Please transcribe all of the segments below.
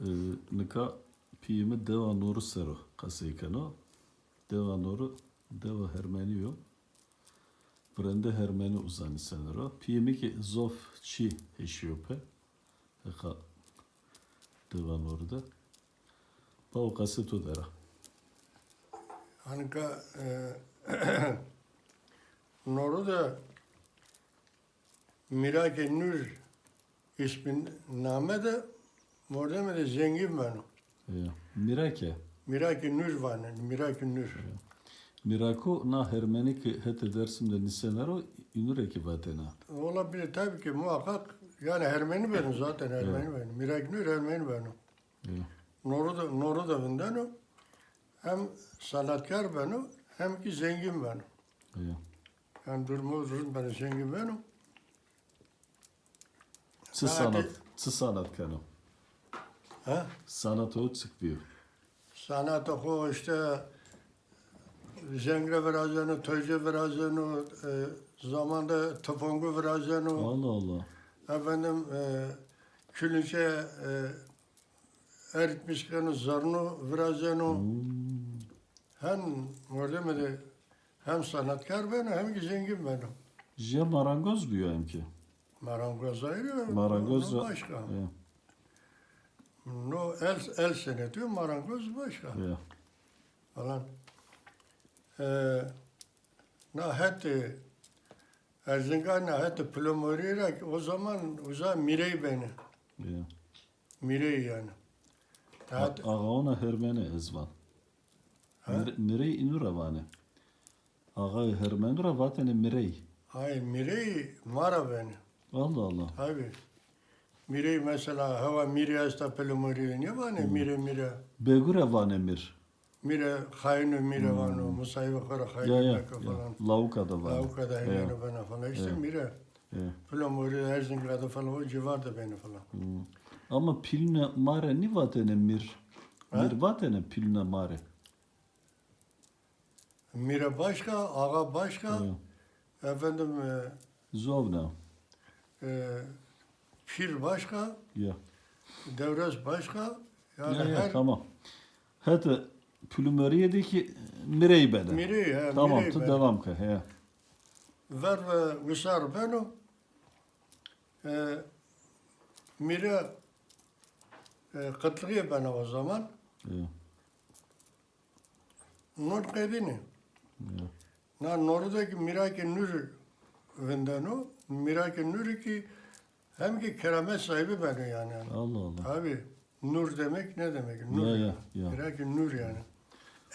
e, nika piyimi deva noru sero kaseykano. Deva noru deva hermeniyo. Brende hermeni uzani senero. Piyimi ki zof çi heşiyope. Heka deva noru da. Pao kaseto dera. Hanika e, Noru da Mirake Nur ismin name de Mordeme de zengin benim. Ja. Mirake. Mirake Nur var. Mirake Nur. Mirako na hermeni ki hete dersimde nisenero inureki vatena. Olabilir tabii ki muhakkak. Yani Ermeni benim zaten Ermeni benim. Mirake Nur Ermeni benim. Ja. Noru da, Noru da bundan o. Hem sanatkar benim hem ki zengin benim. Ja. Yani durumu durum benim zengin benim. Sı sanat, sı sanat kano. Ha? Sanat o çıkıyor. Sanat oku işte Zengre Virazyanı, Töyce Virazyanı, e, zamanda Topongu Virazyanı, Allah Allah. efendim e, Külünçe e, Eritmişkanı Zarnu Virazyanı, Hmm. hem mı de hem sanatkar benim hem ki zengin benim. Je marangoz diyor hem ki. Marangoz ayrı, Marangoz başka. Ja. No el, el seneti, marangoz başka. Ja. falan. Ee, na hette Erzincan na hette plomorira o zaman uza mirey beni. Ja. Mirey yani. Hat, Ağa ona hermeni ezvan. Ha? Mir- Mirey inura vane. Ağa hermenura vatene mirey. hayır mirey mara beni. Allah Allah. Tabi. Mirey mesela hava mirey hasta plomorira ne var ne mire mire. Begure vane mir. Mire haynu mire var no musayva kara haynu ya. ya. falan. Laukada vane. Avukada Ja. helene bana falan. İşte Evet. mire. Ja. Plomorira Erzincan'da falan o civarda beni falan. Hmm. Ama pilne mare ni vatene mir. Ha? Mir vatene pilne mare. Mire başka, ağa başka. Ja. Efendim e, Zovna. e, pir başka, Ja. devres başka. Yani Ya, ya, her tamam. Hadi plümeriyedeki mirey bede. miri, he, Tamam, miri tu ben. devam ka. He. ver ve visar beno. E, mire e, kıtlığı bana o zaman. Ya. Nur kedini. Ya. Na Nor'daki miraki nur vendano. Miraki nur ki hem ki keramet sahibi benim yani. Allah Allah. Abi nur demek ne demek? Nur Ya, ya, yani. ya. Miraki nur yani.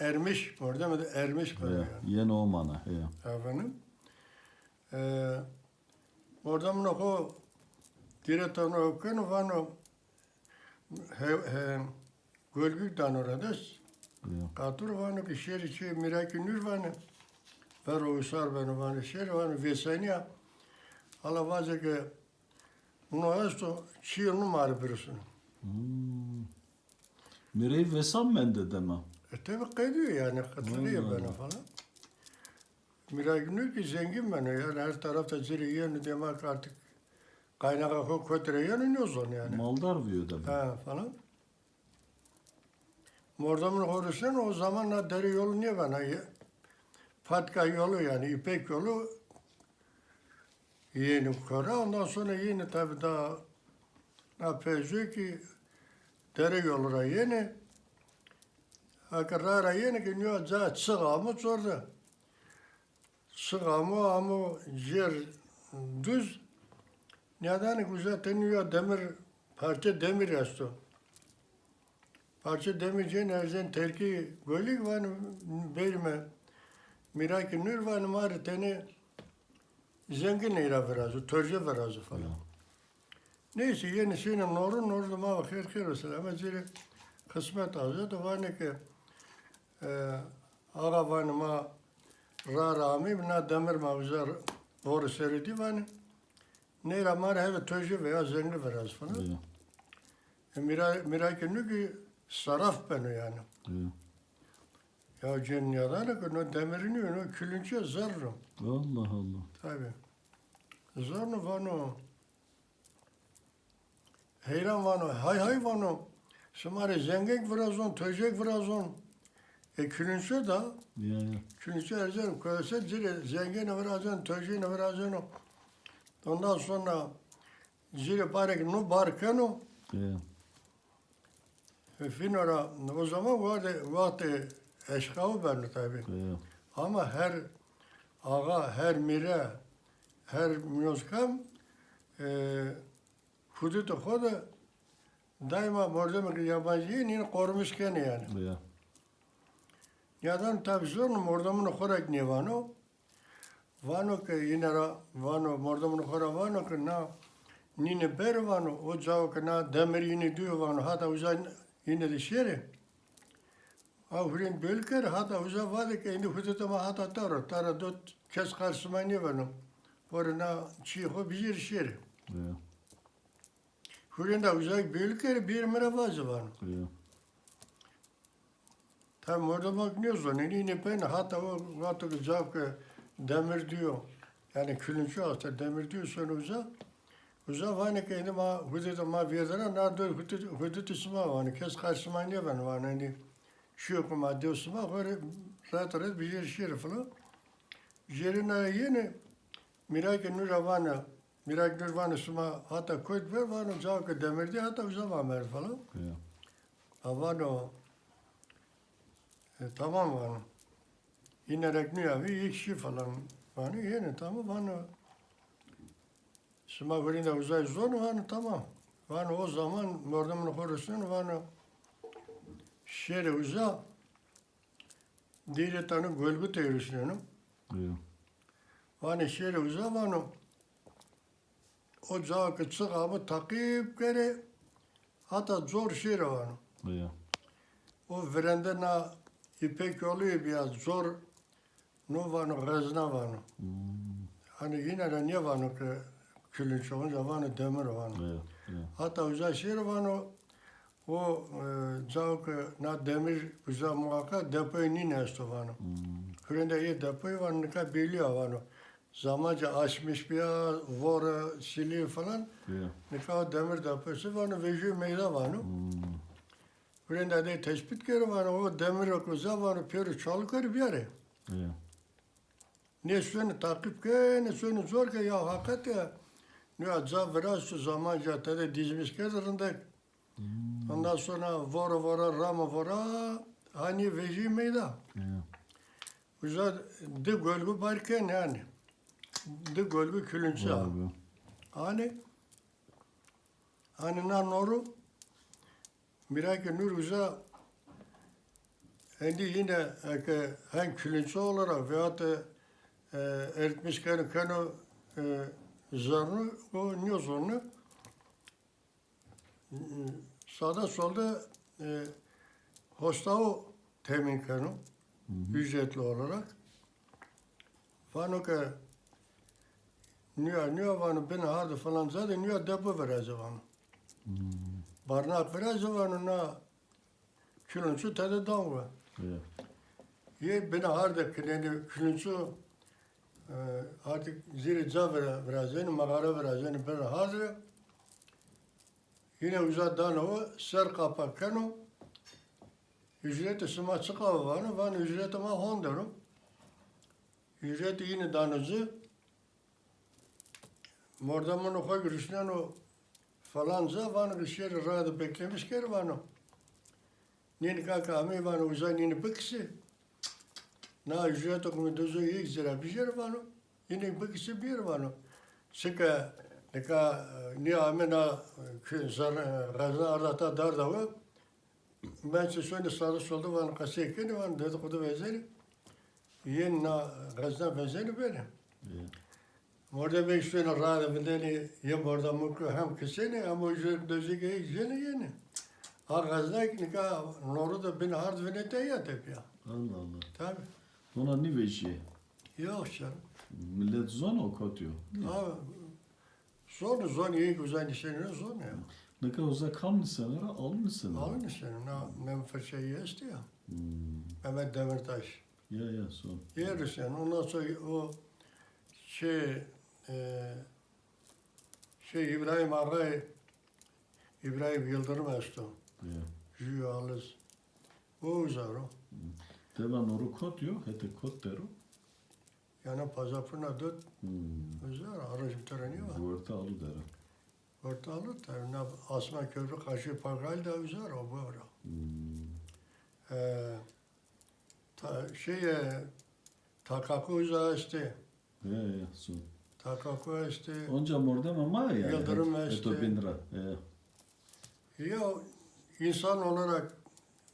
Ermiş, orada mı ermiş böyle Ya. yani. Yeni o mana. Ya. Efendim. Ee, orada mı o direktörün okunu vano he, he, gölgük dan orada Ya. katur vano ki şer içi miraki nur vano ver o usar vano vano şer vano vesenia ala vaze ke çiğ numara birisini. Hmm. Mirey vesam mende deme. E tabi kayıyor yani katılıyor bana falan. Miray Günür ki zengin bana yani her tarafta zili yeni demek artık kaynağı kötüre yanıyoruz onu yani. Maldar diyor deme. Ha falan. Mordamın horusun o zaman deri yolu niye bana ya? Patka yolu yani İpek yolu yeni kara ondan sonra yeni tabi daha ne ki deri yolura yeni Akarara yeni ki niye za çıgamı orada. Çıgamı ama yer düz. Neden güzel teniyor demir parça demir yastı. Parça demirciğin erzen terki gölük var verme. Miraki nur var mari teni zengin era verazu, törce verazu falan. Ya. Neyse yeni sinem norun orada ma bakır kır olsun ama zire kısmet azı da var ne ki var ma ra rami bina demir ma uzar boru seridi var ne ramar heve törce veya zengin verazu falan. Ya. E, miray ki nu ki saraf beni yani. Ya. Ya ki no demirini no külünçe zarrım. Allah Allah. Tabi. Zarrım vano. Heyran vano, hay hay vano. Şımari zengin vrazon, tözek vrazon. E külünçü da, Ya ya. külünçü erzen, koysa zire zengin vrazon, tözek vrazon. Ondan sonra zire parek nu barkano. Ya. Finora o zaman vardı vakti eşkavı ben tabi. Ya. Ama her ağa, her mire, her münozkam e, hududu kodu daima mordum yabancıyı nini korumuşken yani. Ya. Yadan tabi zor mordumunu korak ne vano. Vano ke yine ra vano mordumunu kora vano ke na nini ber vano o ke na demir yine diyor vano hata uzay yine de şeri. Ha hurin bölker hata uza vadı ke indi hudutuma hata taro tara dot kes karşıma ne vano. Por na çiğho bir şeri. Ya. Hurin da uzay bölker bir mera vazı vano. Ya. Tam orada bakmıyorsun. Yine ben hatta o hatta zavkı demir diyor. Yani külünçü hasta demir diyor sonra uza. Uza vani kendi ma hududu ma virdana nardo hududu hududu sma vani kes karşıma ne ben vani şu yok ma diyor sma böyle rahat rahat bir yer şer falan. Yerine yeni mirak nur vana mirak nur vana sma hatta koyt ver vani zavkı demir diyor hatta uza va mer falan. Ya. Havano e, tamam var. Yine rekniyor bir ilk şey falan. Var yine tamam var. Şuma göründe uzay zor var tamam. Var o zaman mordamın korusun var. Şere uza Dire tanı gölgü teorisinin. Ya. Var şere uza var. O zavkı çık abi takip kere hatta zor şere var. Ya. O verende na ipek yolu biraz zor. No vano gazna vano. Hmm. Hani yine de niye vano ki külünç olunca vano demir vano. Ya. Ya. Hatta uza şehir vano o e, zao ki na demir uza muhakkak depoyu nine esto vano. Hmm. Küründe iyi depoyu vano nika biliyor vano. Zamanca açmış bir ya, vora, sili falan. Ya. Nika o demir deposu vano vejü meyda vano. Hmm. Küründe de tespit kere vano o demir okuza vano peri çalı kere bir yere. Ne suyunu takip ke, ne suyunu zor ke ya hakikat ya. Ne acaba biraz şu zaman caddede dizmiş kedrinde. Ondan sonra vora vora rama vora hani veji meyda. Güzel de gölgü barken yani. De gölgü be. Hani hani na noru mirake nur güzel Şimdi yine e, ki hem külünçe olarak veyahut da e, eritmişken kanu e, zarını o niye zorunu e, sağda solda e, hostavu temin kanu ücretli olarak. Vano ki niye niye vano ben hardı falan zaten niye depo vereceğim vano. Hmm. Barnak vereceğim vano na külünçe tadı davra. Ya. Ye beni harda kıleni külünçü artık ziri zavra vrazeni magara vrazeni ben harda yine uzattan o ser kapak kano ücreti sıma çıkava var van ücreti ma hondero ücreti yine danızı mordamını koy girişten o falanca van şey rada beklemiş kere van o Nini kaka ami van uzay nini bıksı na ücret okumu dozo ilk zira bir yer var o. Yine bıkısı bir yer var o. Sıkı neka ni ame na zar gazna arata dar da var. Ben size söyle sağda solda var kası kene var dedi kudu vezeli. Yen na gazna vezeli böyle. Orada ben işte rada bedeni yem orada muklu hem kesene ama ücret dozo ilk yeni yeni. Ha gazna nika noru da bin hard venete ya tep ya. Allah Allah. Tabii. Ona ni veji. Yok canım. Millet zon okatıyor. Abi, zor zor iyi güzel işlerini zor ya. Ne kadar uzak kalmış senara almış senara. Alın işlerini. Na menfaat şeyi işte ya. Hmm. Mehmet Demirtaş. Ya ya son. Yeriz yani. Ondan sonra o şey e, şey İbrahim Ağay İbrahim Yıldırım açtı. Ya. Ju alles. Bu uzaro. Deva noru kot jo, hete kot dero. Yani pazapına dört uzaro. Aracım töreni var. Vuerta alu dera. Ortalık tabii asma köprü karşı parkal da uzaro bu ara. Hmm. Ee, ta, şeye takaku uzağı işte. Ja, ja, so. Takaku işte. Onca morda mama ya. Yıldırım het- işte. Eto binra. Ja. Ya insan olarak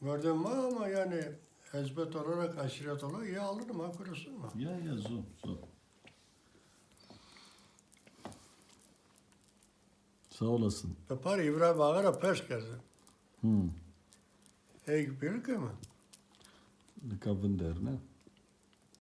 gördüm ama yani hezbet olarak, aşiret olarak iyi alırım ha kurusun mu? Ja, ja, so, so. Sağ olasın. Pe par İbrahim Ağar'a pes geldi. Hmm. Ey bir mi? Neka vender, ne?